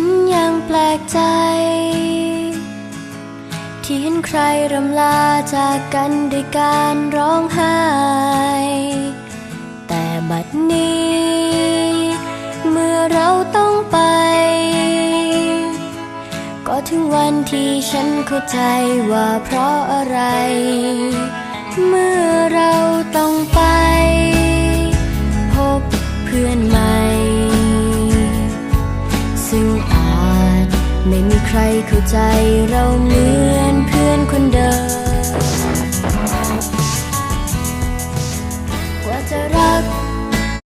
ฉันยังแปลกใจ ที่เห็นใครรำลาจากกันด้วยการร้องไห้ แต่บัดนี้ เมื่อเราต้องไป ก็ถึงวันที่ฉันเข้าใจว่าเพราะอะไร เมื่อเราต้องไป พบเพื่อนใหม่ ไม่มีใครเข้าใจเราเหมือนเพื่อนคนเดิม กว่าจะรัก